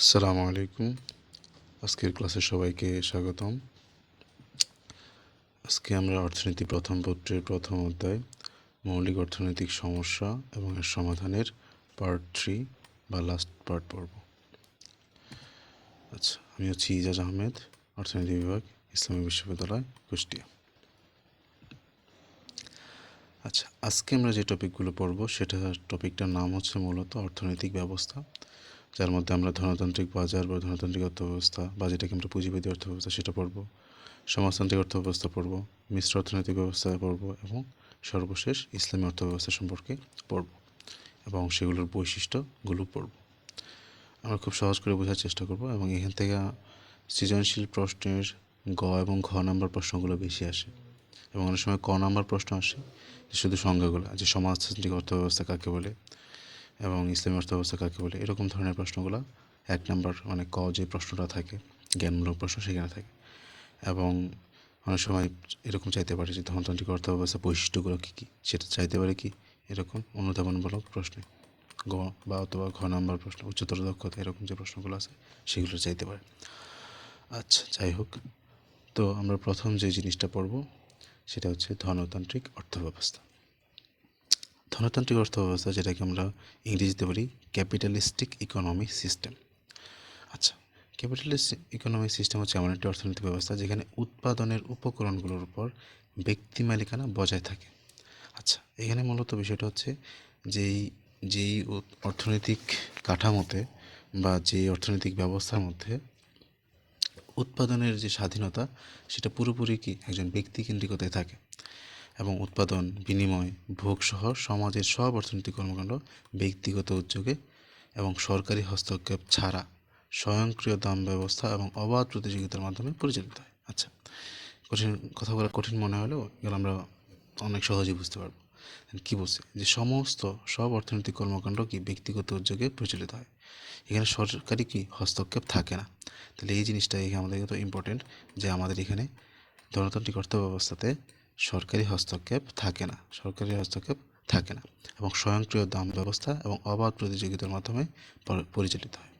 আসসালামু আলাইকুম। আজকের ক্লাসে সবাইকে স্বাগতম। আজকে আমরা অর্থনীতি প্রথম পত্রের প্রথম অধ্যায়, মৌলিক অর্থনৈতিক সমস্যা এবং এর সমাধানের পার্ট থ্রি বা লাস্ট পার্ট পড়ব। আচ্ছা আমি হচ্ছি ইজাজ আহমেদ, অর্থনীতি বিভাগ, ইসলামী বিশ্ববিদ্যালয়, কুষ্টিয়া। আচ্ছা আজকে আমরা যে টপিকগুলো পড়ব, সেটা টপিকটার নাম হচ্ছে মূলত অর্থনৈতিক ব্যবস্থা। যার মধ্যে আমরা ধনতান্ত্রিক বাজার বা ধনতান্ত্রিক অর্থব্যবস্থা বা যেটাকে আমরা পুঁজিবাদী অর্থব্যবস্থা সেটা পড়ব, সমাজতান্ত্রিক অর্থব্যবস্থা পড়ব, মিশ্র অর্থনৈতিক ব্যবস্থা পড়ব এবং সর্বশেষ ইসলামী অর্থব্যবস্থা সম্পর্কে পড়ব এবং সেগুলোর বৈশিষ্ট্যগুলো পড়ব। আমরা খুব সহজ করে বোঝার চেষ্টা করব এবং এখান থেকে সৃজনশীল প্রশ্নের গ এবং ঘ নাম্বার প্রশ্নগুলো বেশি আসে এবং অনেক সময় ক নাম্বার প্রশ্ন আসে শুধু সংজ্ঞাগুলো, যে সমাজতান্ত্রিক অর্থব্যবস্থা কাকে বলে এবং ইসলামী অর্থব্যবস্থা কাকে বলে, এরকম ধরনের প্রশ্নগুলো এক নাম্বার মানে ক যে প্রশ্নটা থাকে, জ্ঞানমূলক প্রশ্ন সেখানে থাকে। এবং অনেক সময় এরকম চাইতে পারে যে ধনতান্ত্রিক অর্থব্যবস্থা বৈশিষ্ট্যগুলো কী কী, সেটা চাইতে পারে কি? এরকম অনুধাবনমূলক প্রশ্নে। গ বা অথবা ঘ নাম্বার প্রশ্ন, উচ্চতর দক্ষতা, এরকম যে প্রশ্নগুলো আছে, সেগুলো চাইতে পারে। আচ্ছা যাই হোক। তো আমরা প্রথম যে জিনিসটা পড়ব, সেটা হচ্ছে ধনতান্ত্রিক অর্থব্যবস্থা। ধনতান্ত্রিক অর্থব্যবস্থা যেটাকে আমরা ইংরেজিতে বলি ক্যাপিটালিস্টিক ইকোনমিক সিস্টেম। আচ্ছা ক্যাপিটালিস্ট ইকোনমিক সিস্টেম হচ্ছে এমন একটি অর্থনৈতিক ব্যবস্থা যেখানে উৎপাদনের উপকরণগুলোর উপর ব্যক্তি মালিকানা বজায় থাকে। আচ্ছা এখানে মূলত বিষয়টা হচ্ছে যেই যেই অর্থনৈতিক কাঠামোতে বা যেই অর্থনৈতিক ব্যবস্থার মধ্যে উৎপাদনের যে স্বাধীনতা, সেটা পুরোপুরি কি একজন ব্যক্তি কেন্দ্রিকতায় থাকে? এবং উৎপাদন, বিনিময়, ভোগসহ সমাজের সব অর্থনৈতিক কর্মকাণ্ড ব্যক্তিগত উদ্যোগে এবং সরকারি হস্তক্ষেপ ছাড়া স্বয়ংক্রিয় দাম ব্যবস্থা এবং অবাধ প্রতিযোগিতার মাধ্যমে পরিচালিত হয়। আচ্ছা কঠিন কথা বলা কঠিন মনে হলেও এগুলো আমরা অনেক সহজেই বুঝতে পারব। কী বলছে? যে সমস্ত সব অর্থনৈতিক কর্মকাণ্ড কি ব্যক্তিগত উদ্যোগে পরিচালিত হয়? এখানে সরকারি কি হস্তক্ষেপ থাকে না? তাহলে এই জিনিসটা আমাদের তো ইম্পর্টেন্ট যে আমাদের এখানে গণতান্ত্রিক অর্থ ব্যবস্থাতে সরকারি হস্তক্ষেপ থাকে না, সরকারি হস্তক্ষেপ থাকে না এবং স্বয়ংক্রিয় দাম ব্যবস্থা এবং অবাধ প্রতিযোগিতার মাধ্যমে পরিচালিত হয়।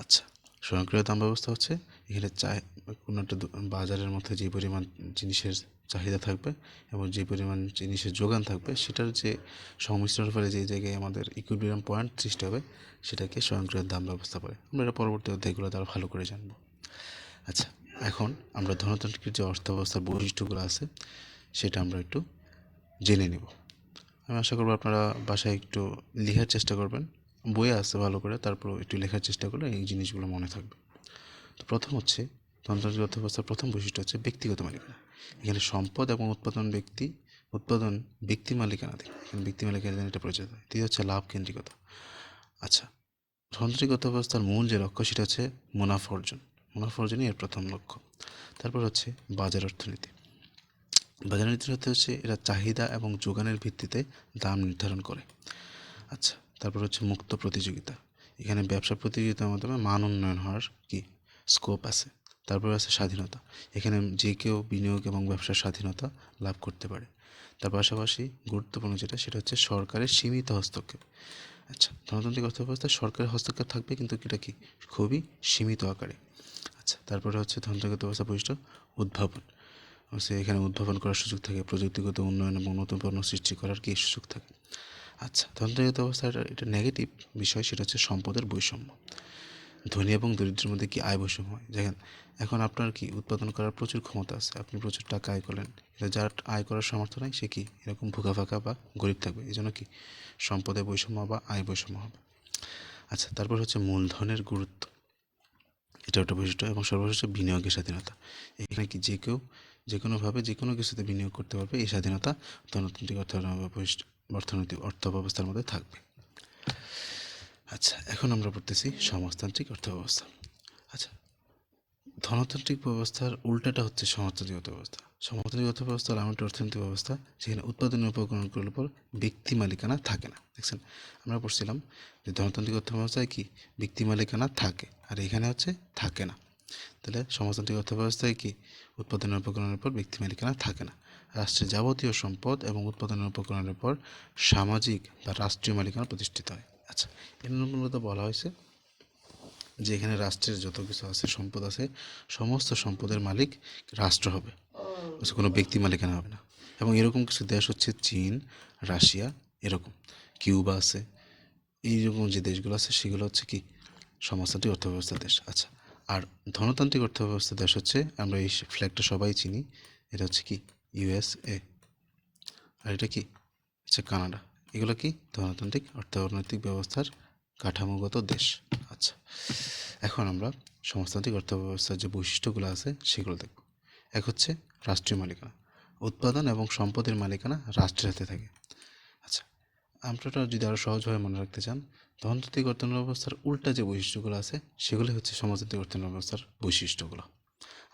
আচ্ছা স্বয়ংক্রিয় দাম ব্যবস্থা হচ্ছে এখানে চাই, কোনো একটা বাজারের মধ্যে যে পরিমাণ জিনিসের চাহিদা থাকবে এবং যে পরিমাণ জিনিসের যোগান থাকবে সেটার যে সংমিশ্রণের ফলে যে জায়গায় আমাদের ইকুইলিব্রিয়াম পয়েন্ট সৃষ্টি হবে সেটাকে স্বয়ংক্রিয় দাম ব্যবস্থা বলে। আমরা এটা পরবর্তী অধ্যায়গুলো তারা ভালো করে জানব। আচ্ছা এখন আমরা ধনতান্ত্রিক যে অর্থ ব্যবস্থার বৈশিষ্ট্যগুলো আছে, সেটা আমরা একটু জেনে নেব। আমি আশা করব আপনারা বাসায় একটু লেখার চেষ্টা করবেন, বইয়ে আসতে ভালো করে তারপর একটু লেখার চেষ্টা করলে এই জিনিসগুলো মনে থাকবে। তো প্রথম হচ্ছে, ধনতান্ত্রিক ব্যবস্থার প্রথম বৈশিষ্ট্য হচ্ছে ব্যক্তিগত মালিকানা। এখানে সম্পদ এবং উৎপাদন ব্যক্তি উৎপাদন ব্যক্তি মালিকানা থেকে এখানে ব্যক্তি মালিকানা এটা পরিচয় হয় দ্বিতীয় হচ্ছে লাভ কেন্দ্রিকতা। আচ্ছা ধনতান্ত্রিক ব্যবস্থার মূল যে লক্ষ্য, সেটা হচ্ছে মুনাফা অর্জন। মুনাফা অর্জনই এর প্রথম লক্ষ্য। তারপর হচ্ছে বাজার অর্থনীতি। বাজার অর্থনীতি হচ্ছে এরা চাহিদা এবং যোগানের ভিত্তিতে দাম নির্ধারণ করে। আচ্ছা তারপর হচ্ছে মুক্ত প্রতিযোগিতা। এখানে ব্যবসা প্রতিযোগিতার মাধ্যমে মান উন্নয়ন হওয়ার কি স্কোপ আছে? তারপর আছে স্বাধীনতা। এখানে যে কেউ বিনিয়োগ এবং ব্যবসার স্বাধীনতা লাভ করতে পারে। তার পাশাপাশি গুরুত্বপূর্ণ যেটা, সেটা হচ্ছে সরকারের সীমিত হস্তক্ষেপ। আচ্ছা গণতান্ত্রিক অর্থব্যবস্থায় সরকারের হস্তক্ষেপ থাকবে, কিন্তু এটা কি খুবই সীমিত আকারে। আচ্ছা তারপরে হচ্ছে ধনতান্ত্রিক ব্যবস্থা বৈশিষ্ট্য উদ্ভাবন। হচ্ছে এখানে উদ্ভাবন করার সুযোগ থাকে, প্রযুক্তিগত উন্নয়ন এবং নতুন পণ্য সৃষ্টি করার কি সুযোগ থাকে? আচ্ছা ধনতান্ত্রিক অবস্থায় এটা নেগেটিভ বিষয়, সেটা হচ্ছে সম্পদের বৈষম্য। ধনী এবং দরিদ্রের মধ্যে কি আয় বৈষম্য হয়? দেখেন, এখন আপনার কি উৎপাদন করার প্রচুর ক্ষমতা আছে, আপনি প্রচুর টাকা আয় করলেন, এটা যার আয় করার সামর্থ্য নাই, সে কি এরকম ভুকা ফাঁকা বা গরিব থাকবে? এই জন্য কি সম্পদের বৈষম্য বা আয় বৈষম্য হবে? আচ্ছা তারপর হচ্ছে মূলধনের গুরুত্ব। এটা একটা বৈশিষ্ট্য এবং সর্বশেষ বিনিয়োগের স্বাধীনতা। এখানে কি যে কেউ যে কোনোভাবে যে কোনো কিছুতে বিনিয়োগ করতে পারবে, এই স্বাধীনতা ধনতান্ত্রিক অর্থ অর্থনৈতিক অর্থ ব্যবস্থার মধ্যে থাকবে। আচ্ছা এখন আমরা পড়তেছি সমাজতান্ত্রিক অর্থ ব্যবস্থা আচ্ছা ধনতান্ত্রিক ব্যবস্থার উল্টাটা হচ্ছে সমাজতান্ত্রিক অর্থ অর্থ ব্যবস্থা হলো একটি অর্থনৈতিক ব্যবস্থা যেখানে উৎপাদনের উপকরণগুলোর উপর ব্যক্তি মালিকানা থাকে না। দেখছেন, আমরা পড়ছিলাম যে ধনতান্ত্রিক অর্থ ব্যবস্থায় কি ব্যক্তি মালিকানা থাকে, আর এখানে হচ্ছে থাকে না। তাহলে সমাজতান্ত্রিক অর্থ ব্যবস্থায় কি উৎপাদনের উপকরণের উপর ব্যক্তি মালিকানা থাকে না? রাষ্ট্রের যাবতীয় সম্পদ এবং উৎপাদনের উপকরণের উপর সামাজিক বা রাষ্ট্রীয় মালিকানা প্রতিষ্ঠিত হয়। আচ্ছা এর বলা হয়েছে যে এখানে রাষ্ট্রের যত কিছু আছে, সম্পদ আছে, সমস্ত সম্পদের মালিক রাষ্ট্র হবে? কোনো ব্যক্তি মালিকানা হবে না। এবং এরকম কিছু দেশ হচ্ছে চীন, রাশিয়া, এরকম। কিউবা আছে। এইরকম যে দেশগুলো আছে, সেগুলো হচ্ছে কি সমাজতান্ত্রিক অর্থব্যবস্থার দেশ। আচ্ছা আর ধনতান্ত্রিক অর্থব্যবস্থার দেশ হচ্ছে, আমরা এই ফ্ল্যাগটা সবাই চিনি। এটা হচ্ছে কি ইউএসএ আর এটা কি? হচ্ছে কানাডা। এগুলো কি? ধনতান্ত্রিক অর্থনৈতিক ব্যবস্থার কাঠামোগত দেশ। আচ্ছা এখন আমরা সমাজতান্ত্রিক অর্থব্যবস্থার যে বৈশিষ্ট্যগুলো আছে, সেগুলো দেখব। এক হচ্ছে রাষ্ট্রীয় মালিকানা। উৎপাদন এবং সম্পদের মালিকানা রাষ্ট্রের হাতে থাকে। আচ্ছা আপনারা যদি আরও সহজভাবে মনে রাখতে চান ধনতান্ত্রিক অর্থনৈতিক ব্যবস্থার উল্টা যে বৈশিষ্ট্যগুলো আছে সেগুলো হচ্ছে সমাজতান্ত্রিক অর্থনৈতিক ব্যবস্থার বৈশিষ্ট্যগুলো।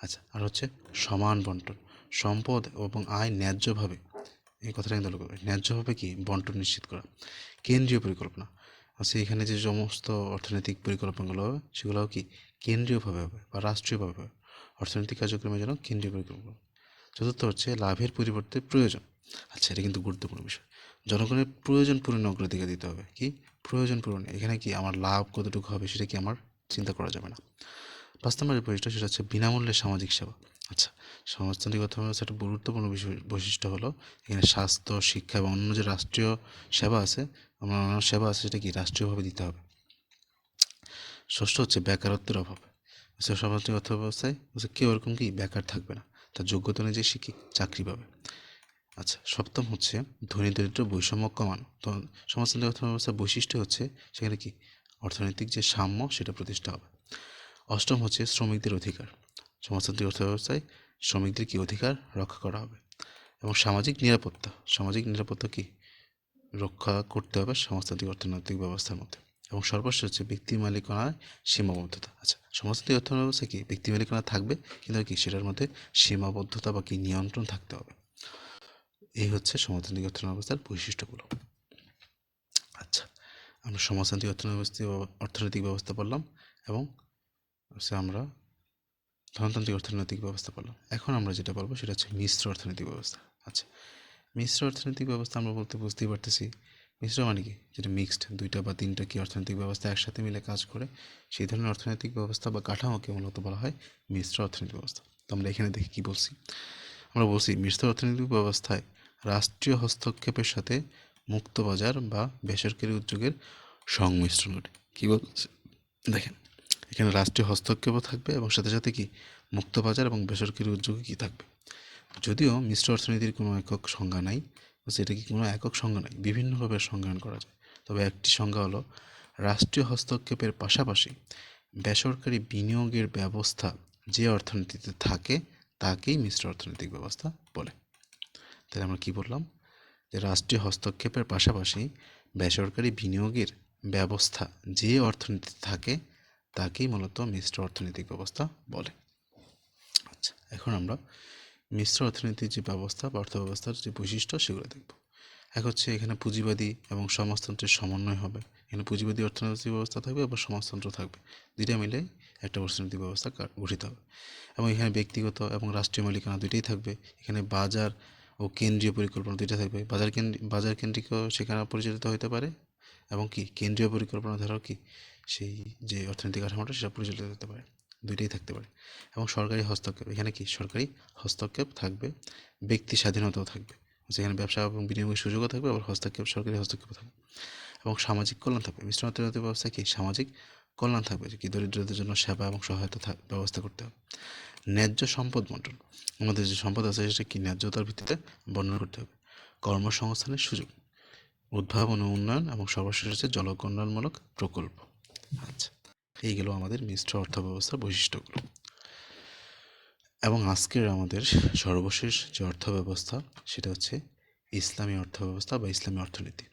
আচ্ছা আর হচ্ছে সমান বন্টন। সম্পদ এবং আয় ন্যায্যভাবে, এই কথাটা কিন্তু লক্ষ্য। ন্যায্যভাবে কি? বন্টন নিশ্চিত করা। কেন্দ্রীয় পরিকল্পনা। আচ্ছা এখানে যে সমস্ত অর্থনৈতিক পরিকল্পনাগুলো হবে, সেগুলোও কি? কেন্দ্রীয়ভাবে হবে বা রাষ্ট্রীয়ভাবে হবে। অর্থনৈতিক কার্যক্রমের জন্য কেন্দ্রীয় পরিকল্পনা। চতুর্থ হচ্ছে লাভের পরিবর্তে প্রয়োজন। আচ্ছা এটা কিন্তু গুরুত্বপূর্ণ বিষয়। জনগণের প্রয়োজন পূরণে অগ্রাধিকার দিতে হবে। কি? প্রয়োজন পূরণ। এখানে কি আমার লাভ কতটুকু হবে সেটা কি আমার চিন্তা করা যাবে না। পাঁচ বৈশিষ্ট্য সেটা হচ্ছে বিনামূল্যে সামাজিক সেবা। আচ্ছা সমাজতান্ত্রিক অর্থব্যবস্থার একটা গুরুত্বপূর্ণ বৈশিষ্ট্য হলো এখানে স্বাস্থ্য, শিক্ষা এবং অন্য যে রাষ্ট্রীয় সেবা আছে, অন্যান্য সেবা আছে সেটা কি রাষ্ট্রীয়ভাবে দিতে হবে। ষষ্ঠ হচ্ছে বেকারত্বের অভাব। আচ্ছা সমাজতান্ত্রিক অর্থব্যবস্থায় হচ্ছে কেউ এরকম কি বেকার থাকবে না, তার যোগ্যতা অনুযায়ী সে কি চাকরি পাবে। আচ্ছা সপ্তম হচ্ছে ধনী দরিদ্র বৈষম্য কমানো। তো সমাজতান্ত্রিক অর্থব্যবস্থার বৈশিষ্ট্য হচ্ছে সেখানে কি অর্থনৈতিক যে সাম্য সেটা প্রতিষ্ঠা হবে। অষ্টম হচ্ছে শ্রমিকদের অধিকার। সমাজতান্ত্রিক অর্থব্যবস্থায় শ্রমিকদের কি অধিকার রক্ষা করা হবে? এবং সামাজিক নিরাপত্তা সামাজিক নিরাপত্তা কি রক্ষা করতে হবে সমাজতান্ত্রিক অর্থনৈতিক ব্যবস্থার মধ্যে? এবং সর্বশেষ হচ্ছে ব্যক্তি মালিকানায় সীমাবদ্ধতা। আচ্ছা সমাজতান্ত্রিক অর্থ ব্যবস্থা কি? ব্যক্তি মালিকানা থাকবে, কিন্তু কি সেটার মধ্যে সীমাবদ্ধতা বা কি নিয়ন্ত্রণ থাকতে হবে? এই হচ্ছে সমাজতান্ত্রিক অর্থনৈতিক ব্যবস্থার বৈশিষ্ট্যগুলো। আচ্ছা আমরা সমাজতান্ত্রিক অর্থনৈতিক ব্যবস্থা অর্থনৈতিক ব্যবস্থা পড়লাম এবং হচ্ছে আমরা ধনতান্ত্রিক অর্থনৈতিক ব্যবস্থা পড়লাম এখন আমরা যেটা বলব সেটা হচ্ছে মিশ্র অর্থনৈতিক ব্যবস্থা। আচ্ছা মিশ্র অর্থনৈতিক ব্যবস্থা আমরা বলতে বুঝতেই পারতেছি মিশ্র মানে কি? যেটা মিক্সড দুইটা বা তিনটা কি অর্থনৈতিক ব্যবস্থা একসাথে মিলে কাজ করে, সেই ধরনের অর্থনৈতিক ব্যবস্থা বা কাঠামোকে মূলত বলা হয় মিশ্র অর্থনৈতিক ব্যবস্থা। তো আমরা এখানে দেখি কি বলছি? আমরা বলছি মিশ্র অর্থনৈতিক ব্যবস্থায় রাষ্ট্রীয় হস্তক্ষেপের সাথে মুক্ত বাজার বা বেসরকারি উদ্যোগের সংমিশ্রণ ঘটে। কী বলছে? দেখেন, এখানে রাষ্ট্রীয় হস্তক্ষেপও থাকবে এবং সাথে সাথে কি? মুক্ত বাজার এবং বেসরকারি উদ্যোগে কী থাকবে? যদিও মিশ্র অর্থনীতির কোনো একক সংজ্ঞা নাই সেটা কি কোনো একক সংজ্ঞা নয়? বিভিন্নভাবে সংজ্ঞায়ন করা যায়। তবে একটি সংজ্ঞা হলো, রাষ্ট্রীয় হস্তক্ষেপের পাশাপাশি বেসরকারি বিনিয়োগের ব্যবস্থা যে অর্থনীতিতে থাকে, তাকেই মিশ্র অর্থনৈতিক ব্যবস্থা বলে। তাহলে আমরা কি বললাম? যে রাষ্ট্রীয় হস্তক্ষেপের পাশাপাশি বেসরকারি বিনিয়োগের ব্যবস্থা যে অর্থনীতিতে থাকে, তাকেই মূলত মিশ্র অর্থনৈতিক ব্যবস্থা বলে। আচ্ছা এখন আমরা মিশ্র অর্থনীতির যে ব্যবস্থা বা অর্থ ব্যবস্থার যে বৈশিষ্ট্য, সেগুলো দেখব। এক হচ্ছে এখানে পুঁজিবাদী এবং সমাজতন্ত্রের সমন্বয় হবে। এখানে পুঁজিবাদী অর্থনৈতিক ব্যবস্থা থাকবে এবং সমাজতন্ত্র থাকবে। দুইটা মিলে একটা অর্থনৈতিক ব্যবস্থা গঠিত হবে। এবং এখানে ব্যক্তিগত এবং রাষ্ট্রীয় মালিকানা দুইটাই থাকবে। এখানে বাজার ও কেন্দ্রীয় পরিকল্পনা দুইটা থাকবে। বাজার কেন্দ্র বাজার কেন্দ্রিক সেখানে পরিচালিত হতে পারে এবং কি? কেন্দ্রীয় পরিকল্পনা ধারাও কি? সেই যে অর্থনৈতিক কাঠামোটা সেটা পরিচালিত হতে পারে। দুইটাই থাকতে পারে। এবং সরকারি হস্তক্ষেপ, এখানে কি? সরকারি হস্তক্ষেপ থাকবে, ব্যক্তি স্বাধীনতাও থাকবে। যেখানে ব্যবসা এবং বিনিয়োগের সুযোগও থাকবে, আবার হস্তক্ষেপ, সরকারি হস্তক্ষেপও থাকবে। এবং সামাজিক কল্যাণ থাকবে। মিশ্র অর্থনৈতিক ব্যবস্থা কি? সামাজিক কল্যাণ থাকবে, যে কি? দরিদ্রদের জন্য সেবা এবং সহায়তা ব্যবস্থা করতে হবে। ন্যায্য সম্পদ বন্টন। আমাদের যে সম্পদ আছে, সেটা কি? ন্যায্যতার ভিত্তিতে বর্ণনা করতে হবে। কর্মসংস্থানের সুযোগ। উদ্ভাবন ও উন্নয়ন এবং সর্বশেষ হচ্ছে জলকল্যাণমূলক প্রকল্প। আচ্ছা। এইগুলো আমাদের মিশ্র অর্থ ব্যবস্থার বৈশিষ্ট্যগুলো। এবং আজকের আমাদের সর্বশেষ যে অর্থ ব্যবস্থা সেটা হচ্ছে ইসলামী অর্থ ব্যবস্থা বা ইসলামী অর্থনীতি।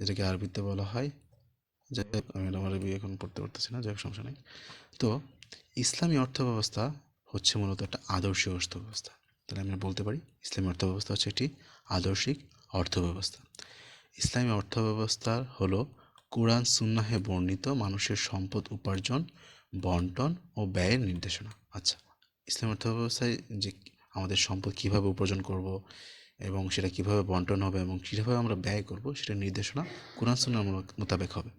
যেটাকে আরবিতে বলা হয় যাই হোক, আমি আমার আরবি এখন পড়তে পারতেছি না যাই সমস্যা নেই। তো ইসলামী অর্থ ব্যবস্থা হচ্ছে মূলত একটা আদর্শিক অর্থ ব্যবস্থা তাহলে আমরা বলতে পারি ইসলামী অর্থ ব্যবস্থা হচ্ছে একটি আদর্শিক অর্থ ব্যবস্থা ইসলামী অর্থ ব্যবস্থা হলো কোরআন, সুন্নাহে বর্ণিত মানুষের সম্পদ উপার্জন, বন্টন ও ব্যয়ের নির্দেশনা। আচ্ছা ইসলাম অর্থ ব্যবস্থায় যে আমাদের সম্পদ কীভাবে উপার্জন করব এবং সেটা কীভাবে বন্টন হবে এবং কীভাবে আমরা ব্যয় করব সেটা নির্দেশনা কোরআন সুন্নার মোতাবেক হবে।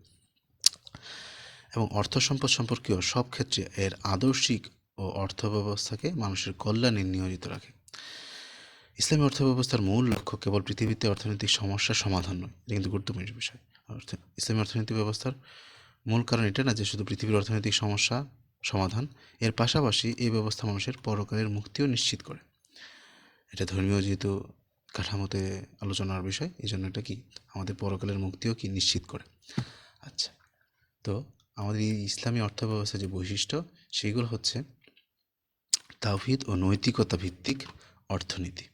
এবং অর্থ সম্পদ সম্পর্কীয় সব ক্ষেত্রে এর আদর্শিক ও অর্থ ব্যবস্থাকে মানুষের কল্যাণে নিয়োজিত রাখে। ইসলামী অর্থব্যবস্থার মূল লক্ষ্য কেবল পৃথিবীতে অর্থনৈতিক সমস্যার সমাধান নয়, এটা কিন্তু গুরুত্বপূর্ণ বিষয়। ইসলামী অর্থনৈতিক ব্যবস্থার মূল কারণ এটা না যে শুধু পৃথিবীর অর্থনৈতিক সমস্যা সমাধান, এর পাশাপাশি এই ব্যবস্থা মানুষের পরকালের মুক্তিও নিশ্চিত করে। এটা ধর্মীয় যেহেতু কাঠামোতে আলোচনার বিষয় এই জন্য এটা কি আমাদের পরকালের মুক্তিও কি নিশ্চিত করে। আচ্ছা তো আমাদের এই ইসলামী অর্থব্যবস্থার যে বৈশিষ্ট্য, সেগুলো হচ্ছে তাওহিদ ও নৈতিকতা ভিত্তিক অর্থনীতি।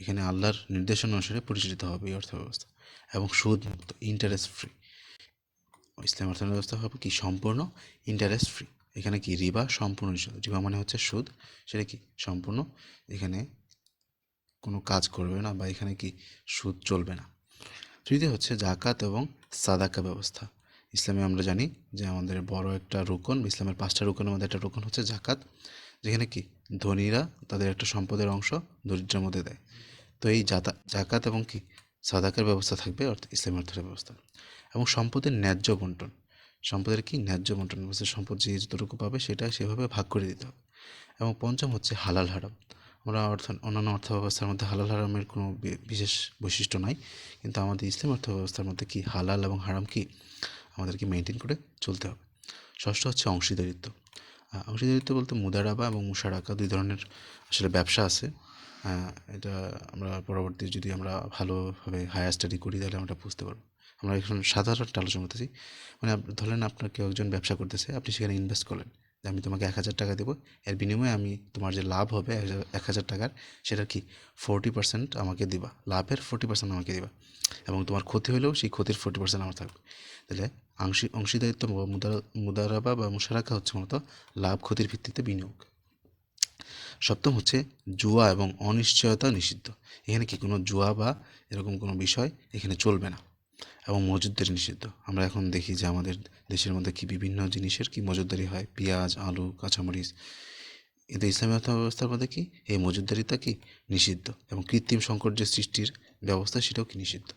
এখানে আল্লাহর নির্দেশনা অনুসারে পরিচালিত হবে এই অর্থব্যবস্থা এবং সুদ মুক্ত ইন্টারেস্ট ফ্রি ইসলাম অর্থ ব্যবস্থা হবে কি? সম্পূর্ণ ইন্টারেস্ট ফ্রি এখানে কি? রিবা সম্পূর্ণ নিষিদ্ধ। রিবা মানে হচ্ছে সুদ। সেটা কি? সম্পূর্ণ। এখানে কোনো কাজ করবে না বা এখানে কি সুদ চলবে না। তৃতীয় হচ্ছে জাকাত এবং সাদাকা ব্যবস্থা। ইসলামে আমরা জানি যে আমাদের বড় একটা রোকন ইসলামের পাঁচটা রোকনের মধ্যে একটা রোকন হচ্ছে জাকাত যেখানে কি ধনীরা তাদের একটা সম্পদের অংশ দরিদ্রের মধ্যে দেয়। তো এই জাতা, জাকাত এবং কি সাদাকার ব্যবস্থা থাকবে অর্থাৎ ইসলামী অর্থের ব্যবস্থা। এবং সম্পদের ন্যায্য বন্টন, সম্পদের কি ন্যায্য বন্টন? বলতে সম্পদ যে যতটুকু পাবে সেটা সেভাবে ভাগ করে দিতে হবে। এবং পঞ্চম হচ্ছে হালাল হারাম। আমরা অর্থ, অন্যান্য অর্থ ব্যবস্থার মধ্যে হালাল হারামের কোনো বিশেষ বৈশিষ্ট্য নাই। কিন্তু আমাদের ইসলাম অর্থ ব্যবস্থার মধ্যে কি হালাল এবং হারাম কি আমাদেরকে মেনটেন করে চলতে হবে। ষষ্ঠ হচ্ছে অংশীদারিত্ব। অংশীদারিত্ব বলতে মুদারাবা এবং মুশারাকা দুই ধরনের আসলে ব্যবসা আছে। এটা আমরা পরবর্তী যদি আমরা ভালোভাবে হায়ার স্টাডি করি তাহলে আমরা বুঝতে পারব। আমরা এখন সাধারণ আলোচনা করতেছি। মানে ধরেন আপনার কেউ একজন ব্যবসা করতেছে, আপনি সেখানে ইনভেস্ট করলেন। যে আমি তোমাকে এক হাজার টাকা দেবো, এর বিনিময়ে আমি তোমার যে লাভ হবে এক হাজার- টাকার, সেটা কি ফোরটি পার্সেন্ট আমাকে দিবা। লাভের ফোরটি পার্সেন্ট আমাকে দিবা। এবং তোমার ক্ষতি হলেও সেই ক্ষতির ফোরটি পার্সেন্ট আমার থাকবে। তাহলে আংশিক অংশীদারিত্ব বা মুদারা, মুদারাবা বা মুশারাকা হচ্ছে মূলত লাভ ক্ষতির ভিত্তিতে বিনিয়োগ। সপ্তম হচ্ছে জুয়া এবং অনিশ্চয়তা নিষিদ্ধ। এখানে কি কোনো জুয়া বা এরকম কোনো বিষয় এখানে চলবে না এবং মজুদদারি নিষিদ্ধ? আমরা এখন দেখি যে আমাদের দেশের মধ্যে কি বিভিন্ন জিনিসের কি মজুদদারি হয়? পেঁয়াজ, আলু, কাঁচামরিচ। কিন্তু ইসলামী অর্থ ব্যবস্থার মধ্যে কি এই মজুদদারিতা কি নিষিদ্ধ? এবং কৃত্রিম সংকট যে সৃষ্টির ব্যবস্থা সেটাও কি নিষিদ্ধ?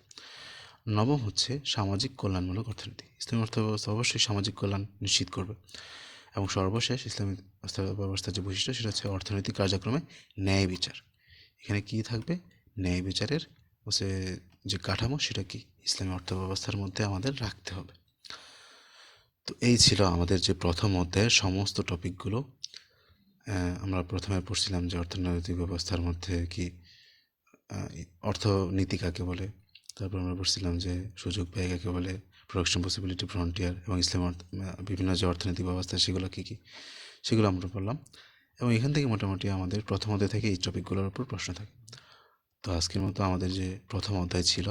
নবম হচ্ছে সামাজিক কল্যাণমূলক অর্থনীতি। ইসলামী অর্থ ব্যবস্থা অবশ্যই সামাজিক কল্যাণ নিশ্চিত করবে এবং সর্বশেষ ইসলামী অর্থ ব্যবস্থার যে বৈশিষ্ট্য সেটা হচ্ছে অর্থনৈতিক কার্যক্রমে ন্যায় বিচার। এখানে কি থাকবে? ন্যায় বিচারের হচ্ছে যে কাঠামো সেটা কি? ইসলামী অর্থ ব্যবস্থার মধ্যে আমাদের রাখতে হবে। তো এই ছিল আমাদের যে প্রথম অধ্যায়ের সমস্ত টপিকগুলো আমরা প্রথমে পড়ছিলাম যে অর্থনৈতিক ব্যবস্থার মধ্যে কি অর্থনীতি কাকে বলে? তারপর আমরা পড়ছিলাম যে সুযোগ ব্যয় কাকে বলে প্রোডাকশন পসিবিলিটি ফ্রন্টিয়ার এবং ইসলাম বিভিন্ন যে অর্থনৈতিক ব্যবস্থা, সেগুলো কী কী? সেগুলো আমরা পড়লাম এবং এখান থেকে মোটামুটি আমাদের প্রথম অধ্যায় থেকে এই টপিকগুলোর উপর প্রশ্ন থাকে। তো আজকের মতো আমাদের যে প্রথম অধ্যায় ছিল,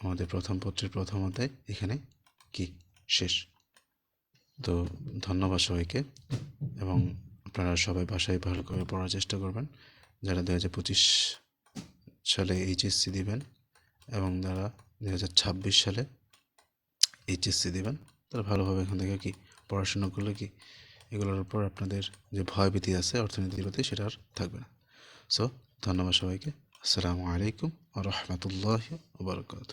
আমাদের প্রথম পত্রের প্রথম অধ্যায় এখানে কি? শেষ। তো ধন্যবাদ সবাইকে এবং আপনারা সবাই বাসায় ভালো করে পড়ার চেষ্টা করবেন। যারা দু হাজার পঁচিশ সালে এইচএসসি দিবেন এবং তারা দু হাজার ছাব্বিশ সালে এইচএসসি দেবেন, তারা ভালোভাবে এখান থেকে কি পড়াশোনা করলে কি এগুলোর উপর আপনাদের যে ভয়ভীতি আছে অর্থনীতির প্রতি সেটা আর থাকবে না। সো ধন্যবাদ সবাইকে। আসসালামু আলাইকুম রহমতুল্লাহ বারকাত